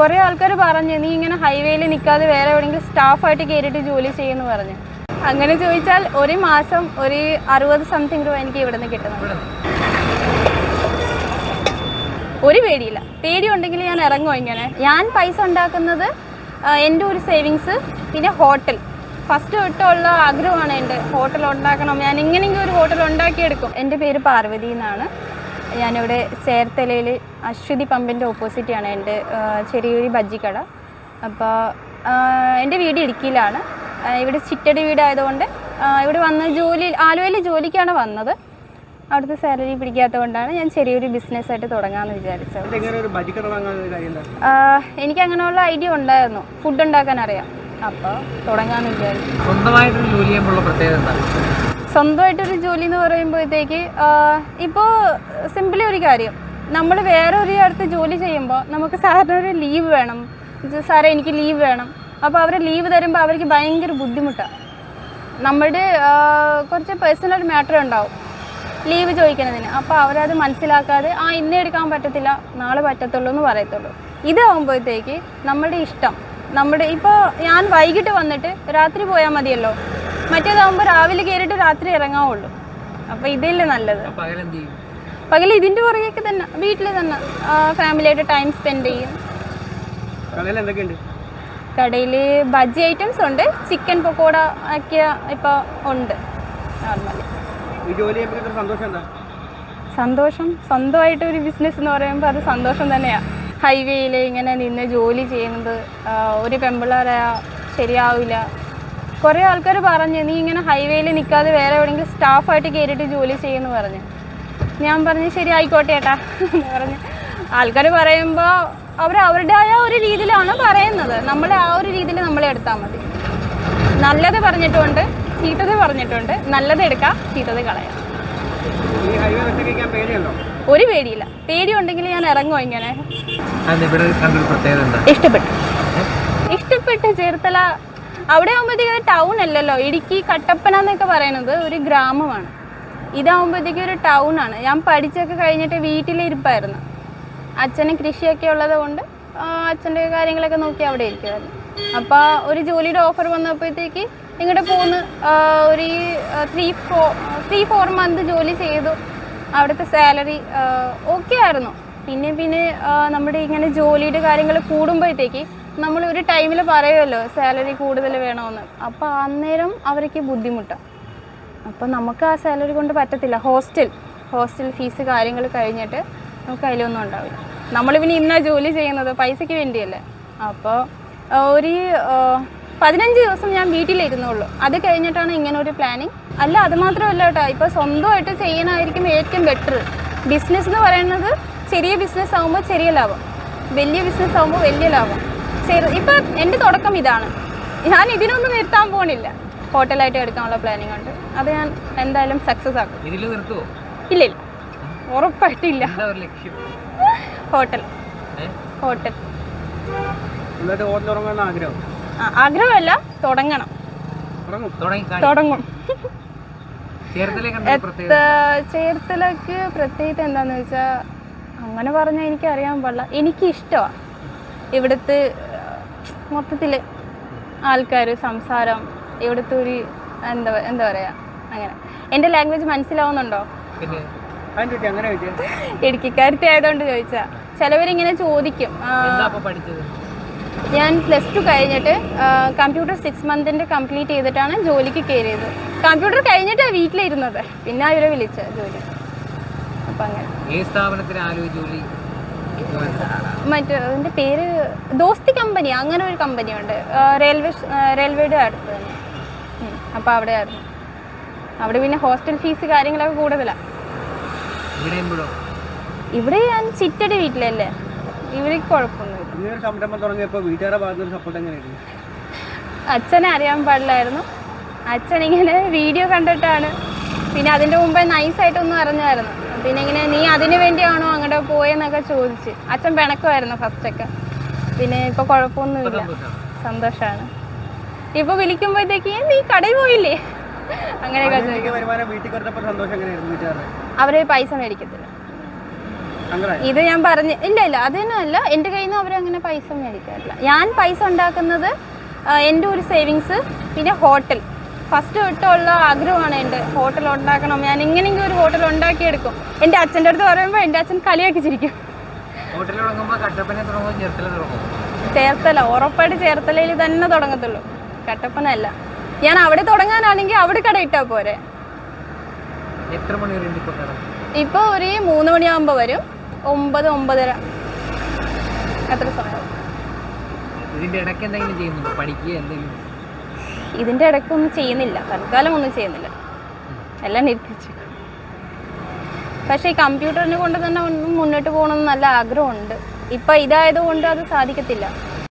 കുറേ ആൾക്കാർ പറഞ്ഞു നീ ഇങ്ങനെ ഹൈവേയിൽ നിൽക്കാതെ വേറെ എവിടെയെങ്കിലും സ്റ്റാഫായിട്ട് കയറിയിട്ട് ജോലി ചെയ്യുമെന്ന് പറഞ്ഞു. അങ്ങനെ ചോദിച്ചാൽ ഒരു മാസം ഒരു അറുപത് സംതിങ് രൂപ എനിക്ക് ഇവിടെ നിന്ന് കിട്ടുന്നുണ്ട്. ഒരു പേടിയില്ല. പേടി ഉണ്ടെങ്കിൽ ഞാൻ ഇറങ്ങും ഇങ്ങനെ. ഞാൻ പൈസ ഉണ്ടാക്കുന്നത് എന്റെ ഒരു സേവിങ്സ് പിന്നെ ഹോട്ടൽ ഫസ്റ്റ് തൊട്ടുള്ള ആഗ്രഹമാണ് എന്റെ ഹോട്ടൽ ഉണ്ടാക്കണം. ഞാൻ എങ്ങനെയെങ്കിലും ഒരു ഹോട്ടൽ ഉണ്ടാക്കിയെടുക്കും. എന്റെ പേര് പാർവതി എന്നാണ്. ഞാനിവിടെ ചേർത്തലയിൽ അശ്വതി പമ്പിന്റെ ഓപ്പോസിറ്റാണ് എന്റെ ചെറിയൊരു ബജ്ജിക്കട അപ്പോൾ എന്റെ വീട് ഇടുക്കിയിലാണ്. ഇവിടെ ചിറ്റടി വീടായതുകൊണ്ട് ഇവിടെ വന്ന് ജോലി ആലുവയിൽ ജോലിക്കാണ് വന്നത്. അവിടുത്തെ സാലറി പിടിക്കാത്തതുകൊണ്ടാണ് ഞാൻ ചെറിയൊരു ബിസിനസ്സായിട്ട് തുടങ്ങാമെന്ന് വിചാരിച്ചത്. എനിക്ക് അങ്ങനെയുള്ള ഐഡിയ ഉണ്ടായിരുന്നു. ഫുഡ് ഉണ്ടാക്കാൻ അറിയാം. അപ്പോൾ തുടങ്ങാമെന്ന് വിചാരിച്ചു. സ്വന്തമായിട്ടൊരു ജോലി പ്രത്യേകത എന്താ? സ്വന്തമായിട്ടൊരു ജോലി എന്ന് പറയുമ്പോഴത്തേക്ക് ഇപ്പോൾ സിമ്പിളി ഒരു കാര്യം. നമ്മൾ വേറെ ഒരു അടുത്ത് ജോലി ചെയ്യുമ്പോൾ നമുക്ക് സാറിന് ഒരു ലീവ് വേണം സാറേ എനിക്ക് ലീവ് വേണം. അപ്പോൾ അവർ ലീവ് തരുമ്പോൾ അവർക്ക് ഭയങ്കര ബുദ്ധിമുട്ടാണ് നമ്മുടെ കുറച്ച് പേഴ്സണൽ മാറ്റർ ഉണ്ടാവും. ലീവ് ചോദിക്കുന്നതിന്. അപ്പോൾ അവരത് മനസ്സിലാക്കാതെ ആ ഇന്ന് എടുക്കാൻ പറ്റത്തില്ല. നാളെ പറ്റത്തുള്ളൂ എന്ന് പറയത്തുള്ളൂ. ഇതാവുമ്പോഴത്തേക്ക് നമ്മുടെ ഇഷ്ടം. നമ്മുടെ ഇപ്പോൾ ഞാൻ വൈകിട്ട് വന്നിട്ട് രാത്രി പോയാൽ മതിയല്ലോ. മറ്റേതാകുമ്പോൾ രാവിലെ കയറിയിട്ട് രാത്രി ഇറങ്ങാവുള്ളൂ. അപ്പോൾ ഇതല്ലേ നല്ലത്. പകൽ ഇതിന്റെ പുറകേക്ക് തന്നെ വീട്ടിൽ തന്നെ ഫാമിലിയായിട്ട് ടൈം സ്പെൻഡ് ചെയ്യും. കടയിൽ ബജി ഐറ്റംസ് ഉണ്ട് ചിക്കൻ പക്കോട ഒക്കെ ഇപ്പോൾ ഉണ്ട് നോർമലി. സന്തോഷം സ്വന്തമായിട്ട് ഒരു ബിസിനസ് എന്ന് പറയുമ്പോൾ അത് സന്തോഷം തന്നെയാണ് ഹൈവേയിൽ ഇങ്ങനെ നിന്ന് ജോലി ചെയ്യുന്നത് ഒരു പെമ്പിള്ളേരായ ശരിയാവില്ല. കുറേ ആൾക്കാർ പറഞ്ഞു നീ ഇങ്ങനെ ഹൈവേയിൽ നിൽക്കാതെ വേറെ എവിടെയെങ്കിലും സ്റ്റാഫായിട്ട് കയറിയിട്ട് ജോലി ചെയ്യുമെന്ന് പറഞ്ഞു. ഞാൻ പറഞ്ഞു ശരി ആയിക്കോട്ടെ ഏട്ടാ. എന്ന് പറഞ്ഞു. ആൾക്കാർ പറയുമ്പോൾ അവർ അവരുടേതായ ഒരു രീതിയിലാണ് പറയുന്നത്. നമ്മൾ ആ ഒരു രീതിയിൽ നമ്മളെ എടുത്താൽ മതി. നല്ലത് പറഞ്ഞിട്ടുണ്ട് ചീത്തത് പറഞ്ഞിട്ടുണ്ട്. നല്ലത് എടുക്കാം ചീത്തത് കളയാം. ഒരു പേടിയില്ല. പേടി ഉണ്ടെങ്കിൽ ഞാൻ ഇറങ്ങുമോ ഇങ്ങനെ? ഇഷ്ടപ്പെട്ടു. ഇഷ്ടപ്പെട്ട് ചേർത്തല അവിടെ ആകുമ്പോഴത്തേക്ക് ഒരു ടൗൺ അല്ലല്ലോ. ഇടുക്കി കട്ടപ്പന എന്നൊക്കെ പറയുന്നത് ഒരു ഗ്രാമമാണ്. ഇതാകുമ്പോഴത്തേക്കും ഒരു ടൗൺ ആണ്. ഞാൻ പഠിച്ചൊക്കെ കഴിഞ്ഞിട്ട് വീട്ടിലിരിപ്പായിരുന്നു. അച്ഛന് കൃഷിയൊക്കെ ഉള്ളത് കൊണ്ട് അച്ഛന്റെ കാര്യങ്ങളൊക്കെ നോക്കി അവിടെ ഇരിക്കുമായിരുന്നു അപ്പോൾ ഒരു ജോലിയുടെ ഓഫർ വന്നപ്പോഴത്തേക്ക് ഇങ്ങോട്ട് പോന്ന് ഒരു three four three four month ജോലി ചെയ്തു. അവിടുത്തെ സാലറി ഓക്കെ ആയിരുന്നു. പിന്നെ പിന്നെ നമ്മുടെ ഇങ്ങനെ ജോലിയുടെ കാര്യങ്ങൾ കൂടുമ്പോഴത്തേക്ക് നമ്മൾ ഒരു ടൈമിൽ പറയുമല്ലോ സാലറി കൂടുതൽ വേണമെന്ന് അപ്പോൾ അന്നേരം അവർക്ക് ബുദ്ധിമുട്ടാണ് അപ്പോൾ നമുക്ക് ആ സാലറി കൊണ്ട് പറ്റത്തില്ല. ഹോസ്റ്റൽ ഹോസ്റ്റൽ ഫീസ് കാര്യങ്ങൾ കഴിഞ്ഞിട്ട് നമുക്ക് അതിലൊന്നും ഉണ്ടാവില്ല. നമ്മൾ പിന്നെ ഇന്നാ ജോലി ചെയ്യുന്നത്? പൈസയ്ക്ക് വേണ്ടിയല്ലേ? അപ്പോൾ ഒരു പതിനഞ്ച് ദിവസം ഞാൻ വീട്ടിലിരുന്നുള്ളൂ. അത് കഴിഞ്ഞിട്ടാണ് ഇങ്ങനെ ഒരു പ്ലാനിങ്. അല്ല അത് മാത്രമല്ല കേട്ടോ. ഇപ്പോൾ സ്വന്തമായിട്ട് ചെയ്യണമായിരിക്കും ഏറ്റവും ബെറ്റർ. ബിസിനസ് എന്ന് പറയുന്നത് ചെറിയ ബിസിനസ് ആകുമ്പോൾ ചെറിയ ലാഭം. വലിയ ബിസിനസ് ആകുമ്പോൾ വലിയ ലാഭം. ഇപ്പം എന്റെ തുടക്കം ഇതാണ്. ഞാൻ ഇതിനൊന്നും നിർത്താൻ പോണില്ല. ഹോട്ടലായിട്ട് എടുക്കാനുള്ള പ്ലാനിങ് ഉണ്ട്. അത് ഞാൻ എന്തായാലും സക്സസ് ആക്കും. ഇതിൽ നിർത്തുമോ ഇല്ല ഇല്ല. ഉറപ്പായിട്ടില്ല. ഹോട്ടൽ. ഹോട്ടൽ. ആഗ്രഹമല്ല തുടങ്ങണം. തുടങ്ങും. ചേർത്തലക്ക് പ്രത്യേകത? എന്താന്ന് വെച്ചാൽ അങ്ങനെ പറഞ്ഞാൽ എനിക്ക് അറിയാൻ പാടില്ല. എനിക്ക് ഇഷ്ടമാണ് ഇവിടുത്തെ മൊത്തത്തിൽ ആൾക്കാർ സംസാരം ഇവിടുത്തെ ഒരു എന്താ എന്താ പറയാ അങ്ങനെ. എന്റെ ലാംഗ്വേജ് മനസ്സിലാവുന്നുണ്ടോ? ഇടുക്കിക്കാരത്തെ ആയതുകൊണ്ട് ചോദിച്ചാ. ചിലവരിങ്ങനെ ചോദിക്കും ഞാൻ പ്ലസ് ടു കഴിഞ്ഞിട്ട് കമ്പ്യൂട്ടർ സിക്സ് മന്തിന്റെ കംപ്ലീറ്റ് ചെയ്തിട്ടാണ് ജോലിക്ക് കയറിയത്. കമ്പ്യൂട്ടർ കഴിഞ്ഞിട്ടാണ് വീട്ടിലിരുന്നത്. പിന്നെ അവരെ വിളിച്ച ജോലി. അപ്പം അങ്ങനെ. സ്ഥാപനത്തിന് ജോലി? മറ്റേ അതിന്റെ പേര് ദോസ്തി കമ്പനി അങ്ങനെ ഒരു കമ്പനി ഉണ്ട് റെയിൽവേ റെയിൽവേയുടെ അടുത്ത് തന്നെ. അപ്പോൾ അവിടെ ആയിരുന്നു അവിടെ പിന്നെ ഹോസ്റ്റൽ ഫീസ് കാര്യങ്ങളൊക്കെ കൂടുതലാണ് ഇവിടെ ഞാൻ ചിറ്റടി വീട്ടിലല്ലേ. ഇവിടെ കുഴപ്പമൊന്നുമില്ല. അച്ഛനെ അറിയാൻ പാടില്ലായിരുന്നു. അച്ഛൻ ഇങ്ങനെ വീഡിയോ കണ്ടിട്ടാണ്. പിന്നെ അതിന്റെ മുമ്പേ നൈസായിട്ടൊന്നും അറിഞ്ഞായിരുന്നു. പിന്നെ ഇങ്ങനെ നീ അതിനു വേണ്ടിയാണോ അങ്ങോട്ട് പോയെന്നൊക്കെ ചോദിച്ച്. അച്ഛൻ പിണക്കമായിരുന്നു ഫസ്റ്റൊക്കെ പിന്നെ ഇപ്പോൾ കുഴപ്പമൊന്നുമില്ല. സന്തോഷാണ്. ഇപ്പോൾ വിളിക്കുമ്പോഴത്തേക്ക് നീ കടയിൽ പോയില്ലേ? അങ്ങനെയൊക്കെ ചോദിക്കും. അവർ പൈസ മേടിക്കത്തില്ല. ഇത് ഞാൻ പറഞ്ഞു ഇല്ല ഇല്ല അതൊന്നുമല്ല എന്റെ കയ്യിൽ നിന്ന് അവരങ്ങനെ പൈസ മേടിക്കാറില്ല. ഞാൻ പൈസ ഉണ്ടാക്കുന്നത് എന്റെ എന്റെ ഒരു സേവിങ്സ് പിന്നെ ഹോട്ടൽ. ഫസ്റ്റ് തൊട്ടുള്ള ആഗ്രഹമാണ് എന്റെ ഹോട്ടൽ ഉണ്ടാക്കണം. ഞാൻ എങ്ങനെയെങ്കിലും ഒരു ഹോട്ടൽ ഉണ്ടാക്കിയെടുക്കും. എന്റെ അച്ഛന്റെ അടുത്ത് പറയുമ്പോൾ എന്റെ അച്ഛൻ കളിയാക്കി ചിരിക്കും. കട്ടപ്പനെ ചേർത്തല ഉറപ്പായിട്ട് ചേർത്തലയിൽ തന്നെ തുടങ്ങത്തുള്ളൂ. കട്ടപ്പനല്ല ഞാൻ അവിടെ തുടങ്ങാനാണെങ്കിൽ അവിടെ കട ഇട്ടാ പോരെ. എത്ര മണി ഇപ്പോൾ ഒരു മൂന്ന് മണിയാകുമ്പോൾ വരും. ഒമ്പത് ഒമ്പതര. എത്ര സമയം ഇതിന്റെ ഇടയ്ക്ക് എന്തെങ്കിലും ചെയ്യുന്നുണ്ടോ? പഠിക്കുക എന്തെങ്കിലും? ഇതിന്റെ ഇടയ്ക്കൊന്നും ചെയ്യുന്നില്ല. തൽക്കാലം ഒന്നും ചെയ്യുന്നില്ല. എല്ലാം നിർത്തിച്ചു പക്ഷേ ഈ കമ്പ്യൂട്ടറിനെ കൊണ്ട് തന്നെ മുന്നോട്ട് പോകണമെന്ന് നല്ല ആഗ്രഹമുണ്ട്. ഇപ്പം ഇതായതുകൊണ്ട് അത് സാധിക്കത്തില്ല.